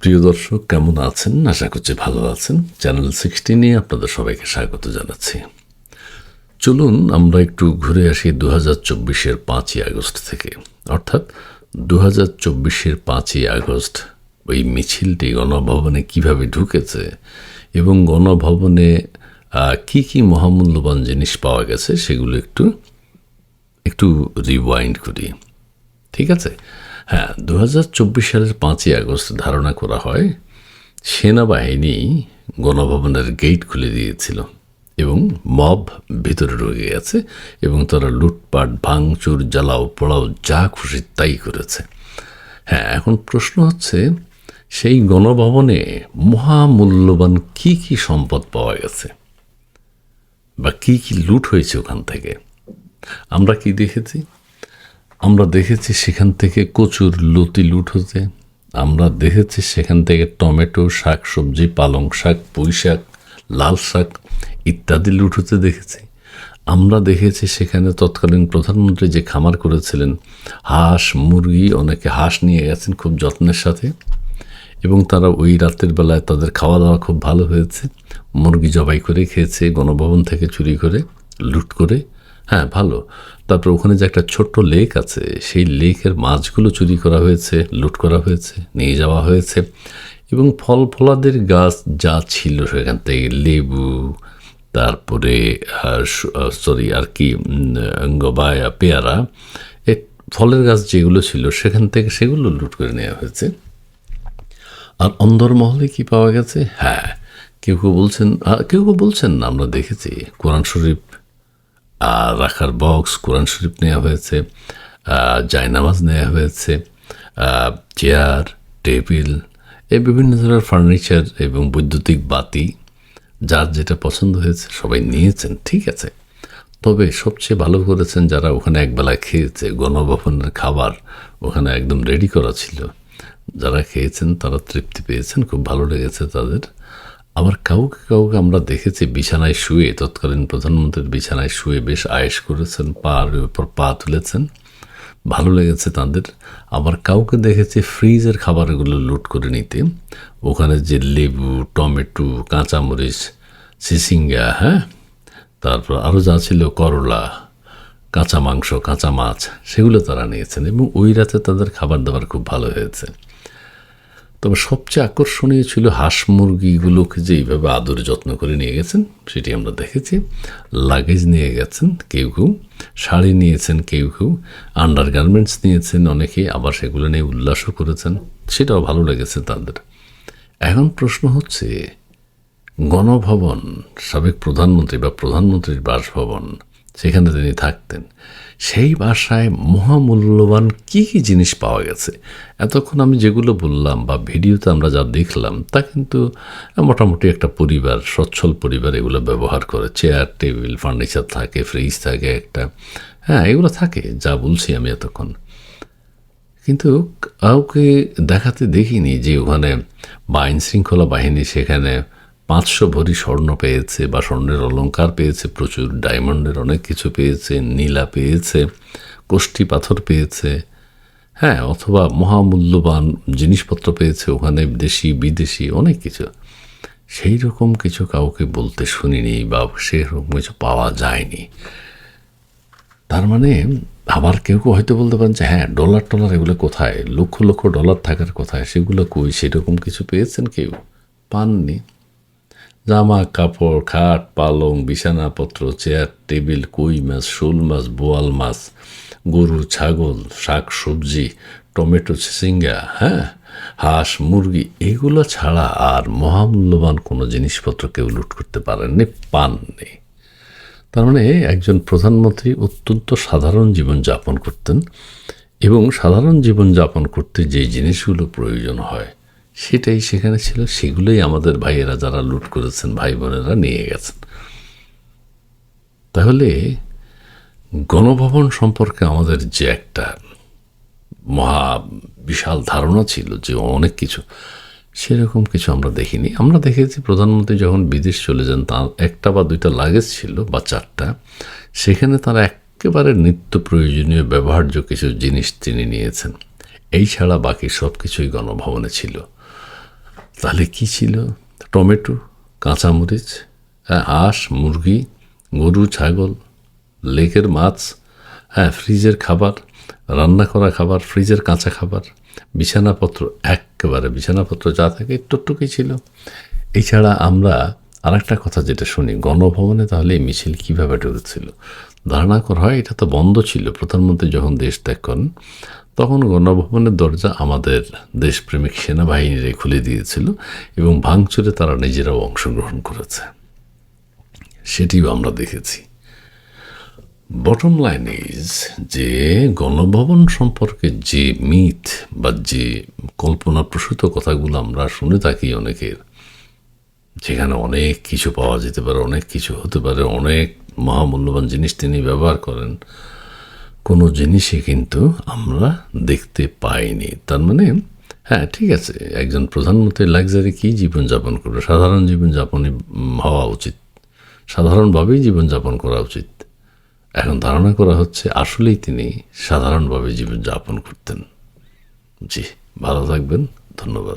প্রিয় দর্শক, কেমন আছেন? আশা করছি ভালো আছেন। চ্যানেল সিক্সটিনে আপনাদের সবাইকে স্বাগত জানাচ্ছি। চলুন, আমরা একটু ঘুরে আসি দু হাজার চব্বিশের পাঁচই আগস্ট থেকে। অর্থাৎ দু হাজার চব্বিশের পাঁচই আগস্ট ওই মিছিলটি গণভবনে কীভাবে ঢুকেছে এবং গণভবনে কি কি মহামূল্যবান জিনিস পাওয়া গেছে সেগুলো একটু একটু রিওয়াইন্ড করি। ঠিক আছে? হ্যাঁ দু হাজার চব্বিশ সালের পাঁচই আগস্ট ধারণা করা হয়, সেনাবাহিনী গণভবনের গেট খুলে দিয়েছিল এবং মব ভিতরে ঢুকে গেছে এবং তারা লুটপাট, ভাঙচুর, জ্বালাও পোড়াও যা খুশি তাই করেছে। হ্যাঁ এখন প্রশ্ন হচ্ছে, সেই গণভবনে মহামূল্যবান কি কি সম্পদ পাওয়া গেছে? বা কি কি লুট হয়েছে ওখান থেকে? আমরা কি দেখেছি? আমরা দেখেছি সেখান থেকে কচুর লতি লুট হতে আমরা দেখেছি সেখান থেকে টমেটো শাক, সবজি, পালং শাক, পুঁই শাক, লাল শাক ইত্যাদি লুট হতে দেখেছি। আমরা দেখেছি সেখানে তৎকালীন প্রধানমন্ত্রী যে খামার করেছিলেন, হাঁস, মুরগি, অনেকে হাঁস নিয়ে গেছেন খুব যত্নের সাথে এবং তারা ওই রাতের বেলায় তাদের খাওয়া দাওয়া খুব ভালো হয়েছে। মুরগি জবাই করে খেয়েছে, গণভবন থেকে চুরি করে, লুট করে হ্যাঁ ভালো। তারপর ওখানে যে একটা ছোট্ট লেক আছে, সেই লেকের মাছগুলো চুরি করা হয়েছে, লুট করা হয়েছে, নিয়ে যাওয়া হয়েছে এবং ফল ফলাদের গাছ যা ছিল সেখান থেকে লেবু, তারপরে সরি আর কি গবায়া, পেয়ারা, এ ফলের গাছ যেগুলো ছিল সেখান থেকে সেগুলো লুট করে নেওয়া হয়েছে। আর অন্দরমহলে কি পাওয়া গেছে? হ্যাঁ কেউ কেউ বলছেন কেউ কেউ বলছেন না, আমরা দেখেছি। কোরআন শরীফ আর রাখার বক্স, কোরআন শরীফ নেওয়া হয়েছে জায়নামাজ নেওয়া হয়েছে চেয়ার, টেবিল এই বিভিন্ন ধরনের ফার্নিচার এবং বৈদ্যুতিক বাতি, যার যেটা পছন্দ হয়েছে সবাই নিয়েছেন, ঠিক আছে। তবে সবচেয়ে ভালো করেছেন যারা ওখানে একবেলা খেয়েছে, গণভবনের খাবার ওখানে একদম রেডি করা ছিল, যারা খেয়েছেন তারা তৃপ্তি পেয়েছেন, খুব ভালো লেগেছে তাদের। আবার কাউকে কাউকে আমরা দেখেছি বিছানায় শুয়ে, তৎকালীন প্রধানমন্ত্রীর বিছানায় শুয়ে বেশ আয়েস করেছেন পার উপর পা তুলেছেন। ভালো লেগেছে তাদের। আবার কাউকে দেখেছি ফ্রিজের খাবারগুলো লুট করে নিতে। ওখানে যে লেবু, টমেটো, কাঁচামরিচ, সিসিঙ্গা হ্যাঁ? তারপর আরও যা ছিল, করলা, কাঁচা মাংস, কাঁচা মাছ, সেগুলো তারা নিয়েছেন এবং ওই রাতে তাদের খাবার দাবার খুব ভালো হয়েছে। তবে সবচেয়ে আকর্ষণীয় ছিল হাঁস মুরগিগুলোকে যে এইভাবে আদরে যত্ন করে নিয়ে গেছেন, সেটি আমরা দেখেছি। লাগেজ নিয়ে গেছেন কেউ কেউ, শাড়ি নিয়েছেন কেউ কেউ আন্ডার গার্মেন্টস নিয়েছেন অনেকেই আবার সেগুলো নিয়ে উল্লাসও করেছেন। সেটাও ভালো লেগেছে তাদের। এখন প্রশ্ন হচ্ছে, গণভবন, সাবেক প্রধানমন্ত্রী বা প্রধানমন্ত্রীর বাসভবন সেখানে তিনি থাকতেন। সেই বাসায় মহামূল্যবান কী কী জিনিস পাওয়া গেছে? এতক্ষণ আমি যেগুলো বললাম বা ভিডিওতে আমরা যা দেখলাম, তা কিন্তু মোটামুটি একটা পরিবার, সচ্ছল পরিবার এগুলো ব্যবহার করে। চেয়ার, টেবিল, ফার্নিচার থাকে, ফ্রিজ থাকে একটা। হ্যাঁ এগুলো থাকে, যা বলছি আমি এতক্ষণ। কিন্তু কাউকে দেখাতে দেখিনি যে ওখানে বা আইন শৃঙ্খলা বাহিনী সেখানে পাঁচশো ভরি স্বর্ণ পেয়েছে বা স্বর্ণের অলংকার পেয়েছে, প্রচুর ডায়মন্ডের অনেক কিছু পেয়েছে, নীলা পেয়েছে, কোষ্ঠী পাথর পেয়েছে হ্যাঁ অথবা মহামূল্যবান জিনিসপত্র পেয়েছে, ওখানে দেশি, বিদেশি অনেক কিছু। সেই রকম কিছু কাউকে বলতে শুনিনি বা সেরকম কিছু পাওয়া যায়নি। তার মানে আবার কেউ কেউ হয়তো বলতে পারেন যে হ্যাঁ ডলার টলার এগুলো কোথায়? লক্ষ লক্ষ ডলার থাকার কোথায়? সেগুলো কই? সেরকম কিছু পেয়েছেন কেউ? পাননি। জামা কাপড় খাট, পালং, বিছানাপত্র, চেয়ার, টেবিল, কই মাছ, শোল মাছ, বোয়াল মাছ গরু ছাগল, শাক সবজি, টমেটো চিচিঙ্গা হ্যাঁ? হাঁস, মুরগি, এগুলো ছাড়া আর মহামূল্যবান কোনো জিনিসপত্র কেউ লুট করতে পারেননি, পাননি। তার মানে একজন প্রধানমন্ত্রী অত্যন্ত সাধারণ জীবনযাপন করতেন এবং সাধারণ জীবনযাপন করতে যে জিনিসগুলো প্রয়োজন হয় সেটাই সেখানে ছিল, সেগুলোই আমাদের ভাইয়েরা যারা লুট করেছেন, ভাই বোনেরা নিয়ে গেছেন। তাহলে গণভবন সম্পর্কে আমাদের যে একটা মহা বিশাল ধারণা ছিল যে অনেক কিছু, সেরকম কিছু আমরা দেখিনি। আমরা দেখেছি প্রধানমন্ত্রী যখন বিদেশ চলে যান, তার একটা বা দুইটা লাগেজ ছিল বা চারটা, সেখানে তারা একেবারে নিত্য প্রয়োজনীয় ব্যবহার্য কিছু জিনিস তিনি নিয়েছেন। এই ছাড়া বাকি সব কিছুই গণভবনে ছিল। তাহলে কি ছিল? টমেটো, কাঁচামরিচ হ্যাঁ হাঁস, মুরগি, গরু, ছাগল, লেকের মাছ হ্যাঁ ফ্রিজের খাবার, রান্না করা খাবার, ফ্রিজের কাঁচা খাবার, বিছানাপত্র, একেবারে বিছানাপত্র যা থাকে একটুটুকুই ছিল। এছাড়া আমরা আরেকটা কথা যেটা শুনি, গণভবনে তাহলে এই মিছিল কীভাবে ঢুকেছিল? ধারণা করা হয় এটা তো বন্ধ ছিল। প্রধানমন্ত্রী যখন দেশ ত্যাগ করেন তখন গণভবনের দরজা আমাদের দেশপ্রেমিক সেনাবাহিনীরাই খুলে দিয়েছিল এবং ভাঙচুরে তারা নিজেরাও অংশগ্রহণ করেছে। সেটিও আমরা দেখেছি। বটম লাইন ইজ যে গণভবন সম্পর্কে যে মিথ বা যে কল্পনাপ্রসূত কথাগুলো আমরা শুনে থাকি অনেকের, যেখানে অনেক কিছু পাওয়া যেতে পারে, অনেক কিছু হতে পারে, অনেক মহামূল্যবান জিনিস তিনি ব্যবহার করেন কোনো জিনিসই কিন্তু আমরা দেখতে পাইনি। তার মানে হ্যাঁ ঠিক আছে, একজন প্রধানমন্ত্রী লাক্সারি কী জীবনযাপন করবে? সাধারণ জীবনযাপনই হওয়া উচিত। সাধারণভাবেই জীবনযাপন করা উচিত। এখন ধারণা করা হচ্ছে আসলেই তিনি সাধারণভাবে জীবনযাপন করতেন। জি, ভালো থাকবেন, ধন্যবাদ।